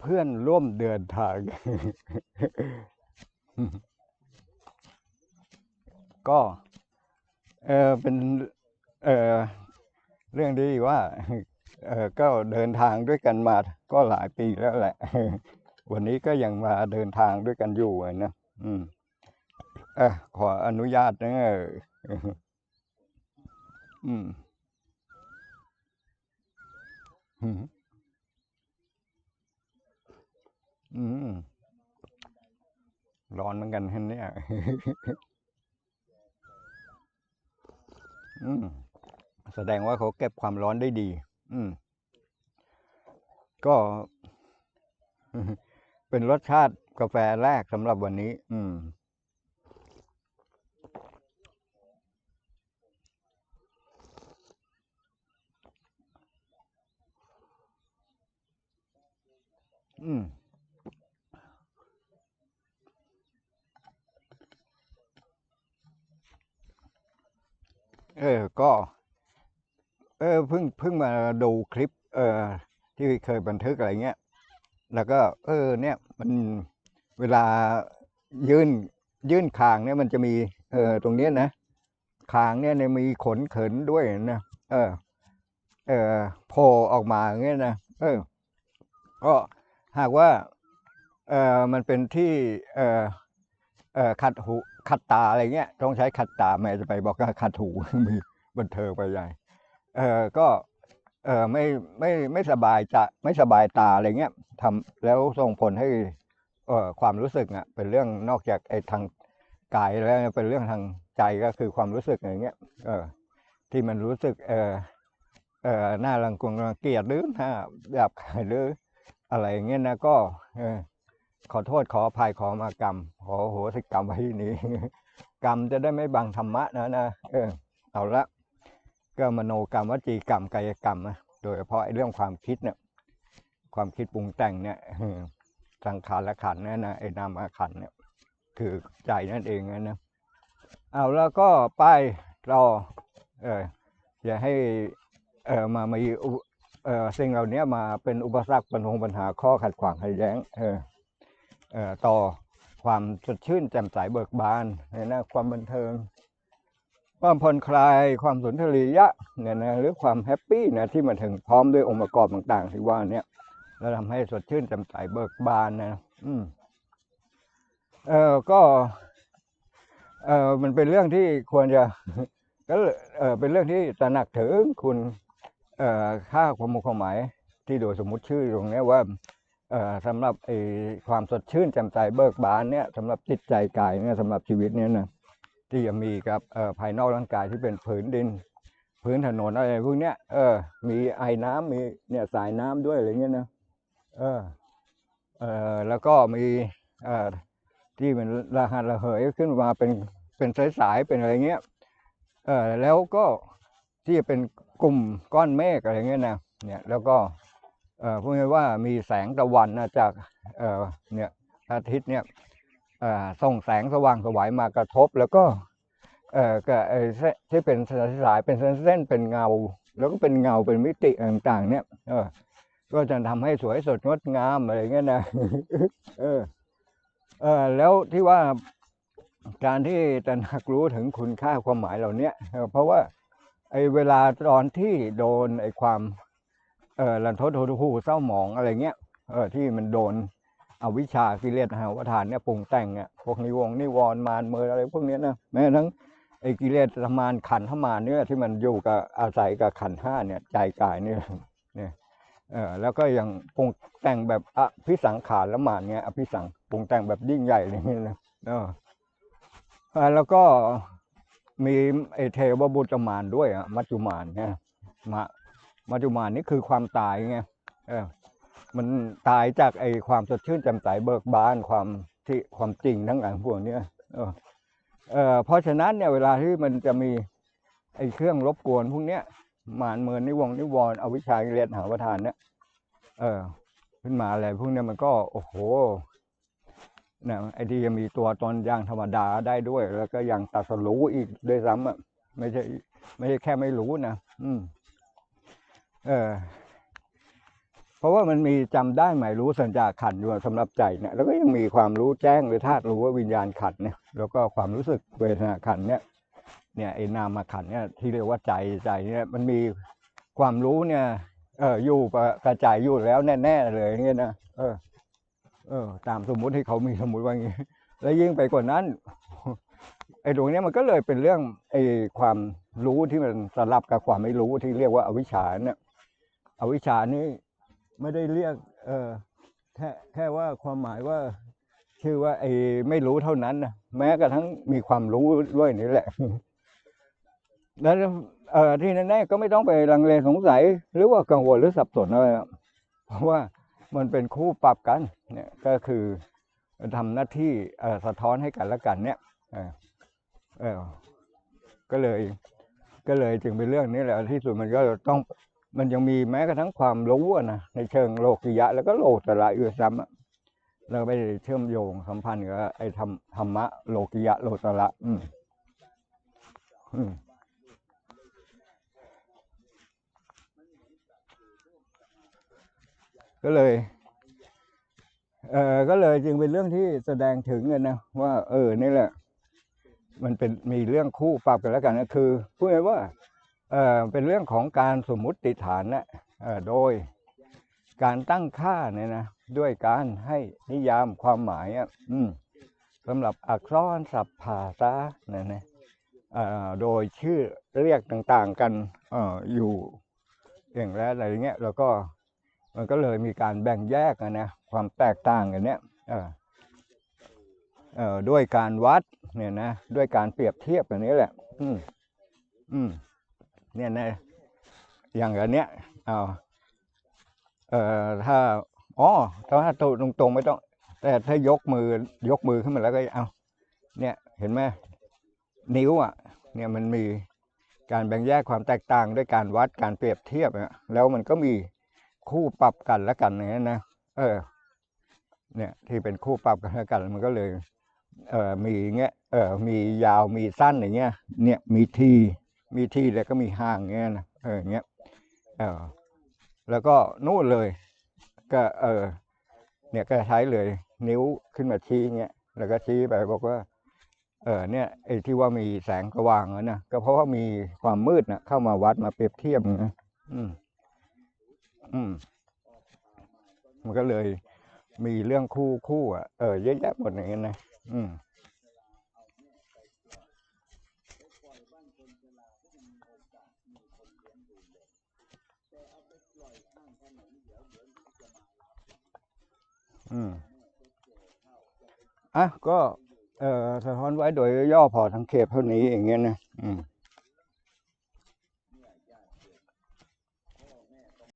เพื่อนร่วมเดินทาง ก็เออเป็นเออเรื่องดีว่าเออก็เดินทางด้วยกันมาก็หลายปีแล้วแหละ วันนี้ก็ยังมาเดินทางด้วยกันอยู่นะอืมเออขออนุญาตนะอืมอืม อืมร้อนเหมือนกันฮะเนี่ย อืม แสดงว่าเขาเก็บความร้อนได้ดี อืม ก็ เป็นรสชาติกาแฟแรกสำหรับวันนี้ อืม อืม เออ ก็ เออเพิ่งเพิ่งมาดูคลิป เออที่เคยบันทึกอะไรเงี้ย แล้วก็ เออ เนี่ย มันเวลายื่นยื่นคางเนี่ยมันจะมี เออตรงเนี้ยนะคางเนี่ยเนี่ยมีขนเขินด้วยนะเออ เออโผล่ออกมาอย่างเงี้ยนะเออ ก็หากว่า เออมันเป็นที่ เออ เออขัดหูขัดตาอะไรเงี้ยต้องใช้ขัดตาแม่จะไปบอกว่าขัดหูมีบันเทิงไปใหญ่เออก็เออไม่ไม่ไม่สบายจะไม่สบายตาอะไรเงี้ยทำแล้วส่งผลให้เออความรู้สึกอะเป็นเรื่องนอกจากไอ้ทางกายแล้วเป็นเรื่องทางใจก็คือความรู้สึกอย่างเงี้ยเออที่มันรู้สึกเออเออหน้ารังกงรังเกียจหรือหน้าหยาบคายหรืออะไรเงี้ยนะก็เออ ขอโทษขออภัยขอมากรรม ขอโหสิกรรมไว้ที่นี้ กรรมจะได้ไม่บังธรรมะนะนะเออเอาละก็มโนกรรมวจีกรรมกายกรรมนะโดยเฉพาะไอ้เรื่องความคิดเนี่ย ความคิดปรุงแต่งเนี่ยสังขารละขันเนี่ยนะไอ้นามขันเนี่ย คือใจนั่นเองนะเอาแล้วก็ไปรอเอออย่าให้เออมามีเออสิ่งเหล่านี้มาเป็นอุปสรรคปัญหาปัญหาข้อขัดขวางขัดแย้งเออ ต่อความสดชื่นแจ่มใสเบิกบานเนี่ยนะความบันเทิง ความผ่อนคลายความสุนทรียะเนี่ยนะหรือความแฮปปี้นะที่มันถึงพร้อมด้วยองค์ประกอบต่างๆที่ว่าเนี่ยแล้วทำให้สดชื่นแจ่มใสเบิกบานนะ อืมเออก็เออมันเป็นเรื่องที่ควรจะก็เออเป็นเรื่องที่ตระหนักถึงคุณเอ่อค่าความมุขความหมายที่โดยสมมุติชื่อตรงนี้ว่า สำหรับไอความสดชื่นแจ่มใสเบิกบานเนี่ยสำหรับจิตใจกายเนี่ยสำหรับชีวิตเนี่ยนะที่จะมีกับเอ่อภายนอกร่างกายที่เป็นผืนดินพื้นถนนอะไรพวกเนี้ยเออ มีไอ้น้ำมีเนี่ยสายน้ำด้วยอะไรเงี้ยนะเออ เออแล้วก็มีเอ่อที่มันระหัดระเหยขึ้นมาเป็นเป็นสายๆเป็นอะไรเงี้ยเออแล้วก็ที่จะเป็นกลุ่มก้อนเมฆอะไรเงี้ยนะเนี่ย แล้วก็ พูดง่ายว่ามีแสงตะวันจากเนี่ยอาทิตย์เนี่ยส่งแสงสว่างสวายมากระทบ แล้วก็เออก็ไอ้เส้นที่เป็นสายเป็นเส้นเป็นเงา แล้วก็เป็นเงาเป็นมิติต่างๆ เนี่ยก็จะทำให้สวยสดงดงามอะไรเงี้ยนะเออเออแล้วที่ว่าการที่ตระหนักรู้ถึงคุณค่าความหมายเหล่านี้เพราะว่าไอ้เวลาตอนที่โดนไอ้ความ เออลันทดโหดหู่เศร้าหมองอะไรเงี้ยเออที่มันโดนอวิชากิเลสหาวทานเนี่ยปรุงแต่งเนี่ยพวกนิวงนิวรมารเมออะไรพวกเนี้ยนะแม้ทั้งไอ้กิเลสมารขันธมารเนี่ยที่มันอยู่กับอาศัยกับขันห้าเนี่ยใจกายเนี่ยเนี่ยเออแล้วก็ยังปรุงแต่งแบบอภิสังขารละมานเนี่ยอภิสังปรุงแต่งแบบยิ่งใหญ่เลยเนี่ยนะเออแล้วก็มีไอ้เทวบุตรมารด้วยอะมัจจุมารเนี่ยมา มัจจุมานนี่คือความตายไงเออมันตายจากไอ้ความสดชื่นแจ่มใสเบิกบานความที่ความจริงทั้งหลายพวกเนี้ยเออเออเพราะฉะนั้นเนี่ยเวลาที่มันจะมีไอ้เครื่องรบกวนพวกเนี้ยมารเมินนิวงนิวรณ์อวิชากิเลสหาประทานเนี่ยเออ ขึ้นมาอะไรพวกเนี้ยมันก็ โอ้โหนี่ยไอ้ที่จะมีตัวตนอย่างธรรมดาได้ด้วย แล้วก็ยังตัดสรู้อีกด้วยซ้ำอะไม่ใช่ไม่ใช่แค่ไม่รู้นะอืม เออ เพราะว่ามันมีจำได้หมายรู้สัญญาขันอยู่สำหรับใจเนี่ย แล้วก็ยังมีความรู้แจ้งหรือธาตุรู้ว่าวิญญาณขันเนี่ย แล้วก็ความรู้สึกเวทนาขันเนี่ย เนี่ยไอ้นามขันเนี่ยที่เรียกว่าใจใจเนี่ย มันมีความรู้เนี่ย เอออยู่ประกระจายอยู่แล้วแน่ๆเลยเงี้ยนะเออ เออ ตามสมมุติที่เขามีสมมุติว่าอย่างงี้ แล้วยิ่งไปกว่านั้นไอ้ตรงเนี้ยมันก็เลยเป็นเรื่องไอ้ความรู้ที่มันสลับกับความไม่รู้ที่เรียกว่าอวิชชาเนี่ย อวิชชานี่ไม่ได้เรียก เออแค่แค่ว่าความหมายว่า ชื่อว่าไอ้ไม่รู้เท่านั้นนะแม้กระทั่งมีความรู้ด้วยนี่แหละ แล้วเออที่แน่ๆก็ไม่ต้องไปลังเลสงสัย หรือว่ากังวลหรือสับสนอะไรเพราะว่ามันเป็นคู่ปรับกัน เนี่ยก็คือทำหน้าที่เอ่อสะท้อนให้กันและกัน เนี่ยเออเออก็เลย ก็เลยจึงเป็นเรื่องนี้แหละที่สุดมันก็ต้อง มันยังมีแม้กระทั่งความรู้อะนะในเชิงโลกิยะ แล้วก็โลตระอยู่ซ้ำอะเราไปเชื่อมโยงสัมพันธ์กับไอ้ธรรมธรรมะโลกิยะโลตระอืมอืมก็เลย เออก็เลยจึงเป็นเรื่องที่แสดงถึงกันนะว่า เออ นี่แหละ มันเป็นมีเรื่องคู่ปรับกันแล้วกันนะคือพูดง่ายว่า เออเป็นเรื่องของการสมมุติฐานนะเออโดยการตั้งค่าเนี่ยนะด้วยการให้นิยามความหมายอะอืมสำหรับอักษรศัพท์ภาษาเนี่ยนะเอ่อโดยชื่อเรียกต่างๆกันเอ่ออยู่อย่างแล้วอะไรเงี้ยแล้วก็มันก็เลยมีการแบ่งแยกนะความแตกต่างกันเนี้ยเออเอ่อด้วยการวัดเนี่ยนะด้วยการเปรียบเทียบกันนี้แหละ อืมอืม เนี่ยนะอย่างอันเนี้ยเอาเอ่อถ้าอ๋อถ้าตรงตรงไม่ต้อง แต่ถ้ายกมือยกมือขึ้นมาแล้วก็เอาเนี่ยเห็นไหมนิ้วอะ เนี่ยมันมีการแบ่งแยกความแตกต่างด้วยการวัดการเปรียบเทียบอะแล้วมันก็มีคู่ปรับกันและกันอย่างนี้ยนะเออ เนี่ยที่เป็นคู่ปรับกันและกัน มันก็เลย เออมีเงี้ยเออมียาวมีสั้นอย่างเงี้ยเนี่ยมีที มีที่แล้วก็มีห้างเงี้ยนะเอออย่างเงี้ยเออแล้วก็นู่นเลย ก็เออเนี่ยก็ใช้เลย นิ้วขึ้นมาชี้เงี้ยแล้วก็ชี้ไปบอกว่า เออเนี่ยไอ้ที่ว่ามีแสงสว่างนะนนะก็เพราะว่ามีความมืดนะเข้ามาวัดมาเปรียบเทียบนะอืม อืม มันก็เลยมีเรื่องคู่คู่อะเออเยอะแยะหมดอย่างเงี้ยนะอืม อืมอะก็ เอ่อสะท้อนไว้โดยย่อพอสังเขตเท่านี้อย่างเงี้ยนะ อืม